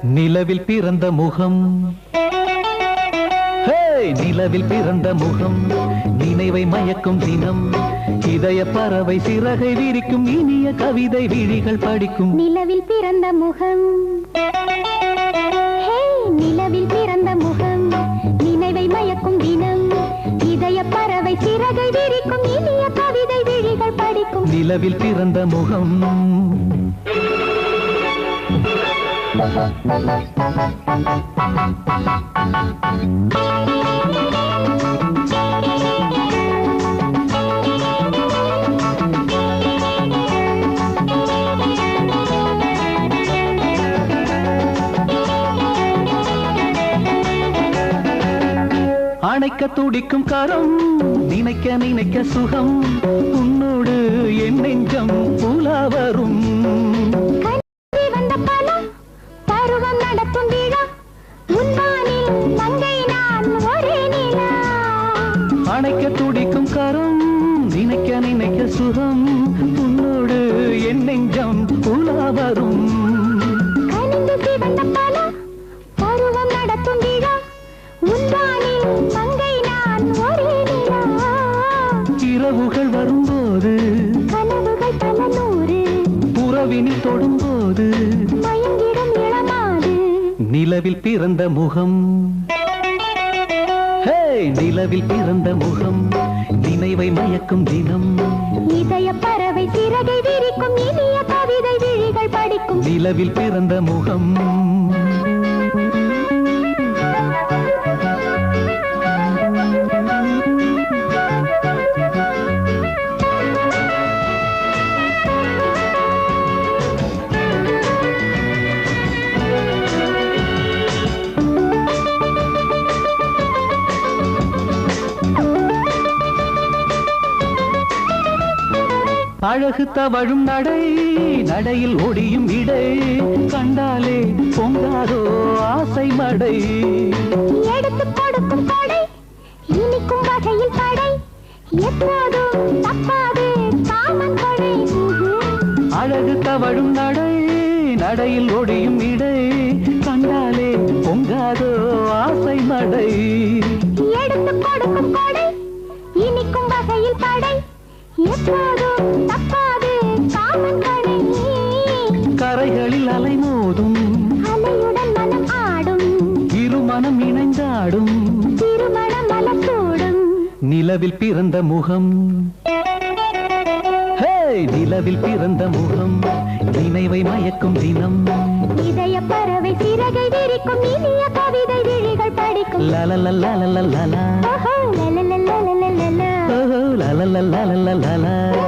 நிலவில் பிறந்த முகம். நிலவில் பிறந்த முகம். நினைவை மயக்கும் தினம். இதய பறவை சிறகை விரிக்கும் இனிய கவிதை விழிகள் படிக்கும். நிலவில் பிறந்த முகம். நிலவில் பிறந்த முகம் நினைவை மயக்கும் தினம் இதய பறவை சிறகை விரிக்கும் இனிய கவிதை விழிகள் படிக்கும் நிலவில் பிறந்த முகம் Thank you. அணைக்க துடிக்கும் கரம் நினைக்க நினைக்க சுகம் உன்னோடு என் நெஞ்சம் புலாவரும் அணைக்க துடிக்கும் கரம் நினைக்க நினைக்க சுகம் உன்னோடு என் நெஞ்சம் புலாவரும் இரவுகள் வரும்போது கனவுகள் பல நூறு உறவினில் தொடும்போது மயங்கிடும் இளமாது நிலவில் பிறந்த முகம். நிலவில் பிறந்த முகம். நினைவை மயக்கும் தினம். இதய பறவை சிறகை விரிக்கும் இனிய கவிதை விழிகள் படிக்கும். நிலவில் பிறந்த முகம். அழகு தவழும் நடை நடையில் ஒடியும் இடை கண்டாலே பொங்காதோ ஆசை மடை. எடுத்து கொடுக்கும் கொடை இனிக்கும் வகையில் படை எப்போதும் தப்பாது காமன் கொடை அழகு தவழும் நடை நடையில் ஒடியும் இடை கண்டாலே பொங்காதோ ஆசை மடை. இருமனம் இணைந்தாடும் திருமண மலத்தோடும் நிலவில் பிறந்த முகம் நிலவில் பிறந்த முகம் நினைவை மயக்கும் தினம் இதய பறவை சிறகை விரிக்கும் இனிய கவிதை விழிகள் படிக்கும் லலலலலலலலா. லலலலலலலலா. லலலலலலலலா.